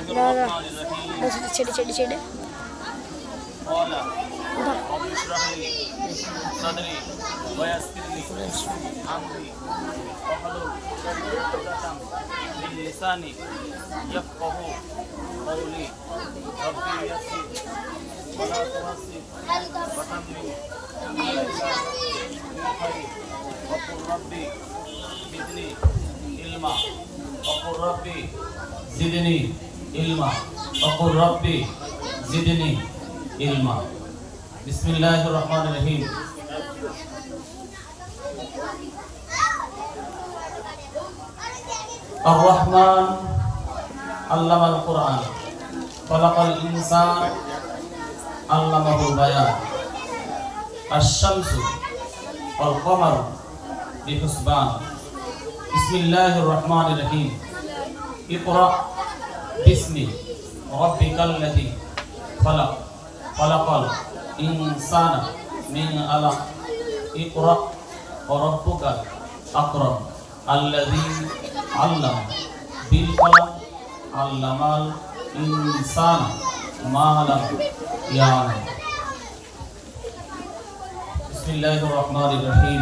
الرحمن الرحيم ছেড়ে ছেড়ে ছেড়ে قال رب اشرح لي صدري ويسر لي امري واحلل عقدة من لساني يفقه قولي ربي يسر ولا تنسي وتملي عليك بالخير وقل ربي زدني علما وقل ربي زدني علما وقل ربي زدني علما بسم الله الرحمن الرحيم الرحمن علم القرآن خلق الإنسان علمه البيان الشمس والقمر بحسبان بسم الله الرحمن الرحيم اقرأ বিসমি রব্বিকাল্লাযী খলাক, খলাকাল ইনসানা মিন আলাক, ইকরা, ওয়া রাব্বুকাল আকরাম, আল্লাযী আল্লাম, বিল কলম আল্লামাল ইনসান মা লাম ইয়ালাম বিসমিল্লাহির রহমানির রহিম।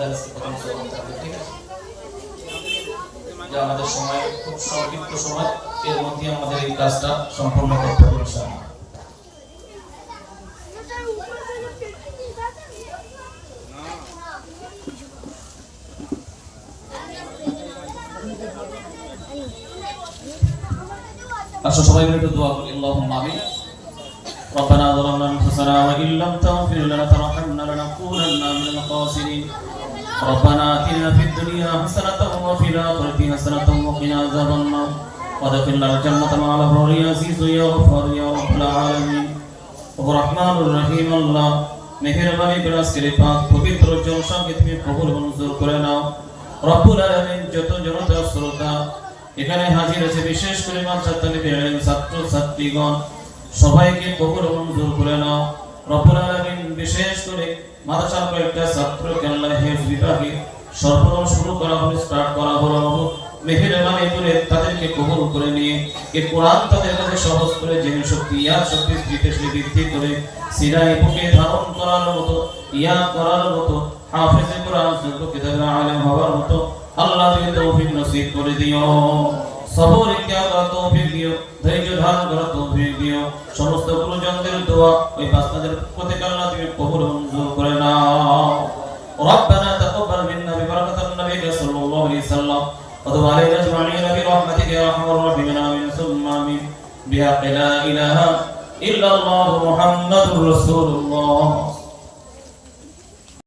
পর্যন্ত তোমাদের আজকে প্রথম শ্লোক থাকবে ঠিক আছে যে আমাদের সময় খুব সংক্ষিপ্ত সময় এর মধ্যে আমাদের এই কাজটা সম্পূর্ণ করতে হবে ইনশাআল্লাহ আসো সবাই মিলে একটু দোয়া করি আল্লাহুম্মা আমিন ربنا ظلمنا انفسنا وان لم تغفر لنا وترحمنا لنكونن من الخاسرين ربنا اتنا في الدنيا حسنه وفي الاخره حسنه وقنا عذاب النار وادخلنا الجنه مع الابرار يا عزيز يا غفار يا رب العالمين الرحمن الرحيم الله মেহেরবানি করে আজকের এই পাক পবিত্র জলসাকে তুমি কবুল মঞ্জুর করে নাও রব্বুল আলামিন যত জনতা শ্রোতা এখানে হাজির আছে বিশেষ করে মাদ্রাসা তালিবে ইলম ছাত্র ছাত্রীগণ সবাইকে কবুল মঞ্জুর করে নাও রব্বুল আলামিন বিশেষ করে মাদ্রাসার কয়েকটা ছাত্রকে আল্লাহ হেফজ বিভাগে সর্বপ্রথম শুরু করা হলো স্টার্ট করা হলো বাবু মেহেরবানি করে তাদেরকে কবুল করে নিয়ে এই কোরআন তাদের কাছে সহজ করে জেনে শক্তি, ইয়াদ শক্তি বিদেশে বৃদ্ধি করে সিরাই বুকে ধারণ করার মতো, ইয়াদ করার মতো, হাফেজে কোরআন যোগ্য কিতাবের আলেম হওয়ার মতো আল্লাহ তুমি তৌফিক নসিব করে দিও। সবর ইখতিয়ার তৌফিক দিও, ধৈর্য ধারণ করার তৌফিক দিও। সমস্ত দোয়া ওই বাস্তাদের প্রতি আল্লাহ তুমি কবুল মঞ্জুর করে নাও ربنا تقبل منا ببركة النبي صلى الله عليه وسلم وتب علينا اجمعين برحمتك يا ارحم الراحمين امين ثم امين بحق لا اله الا الله محمد رسول الله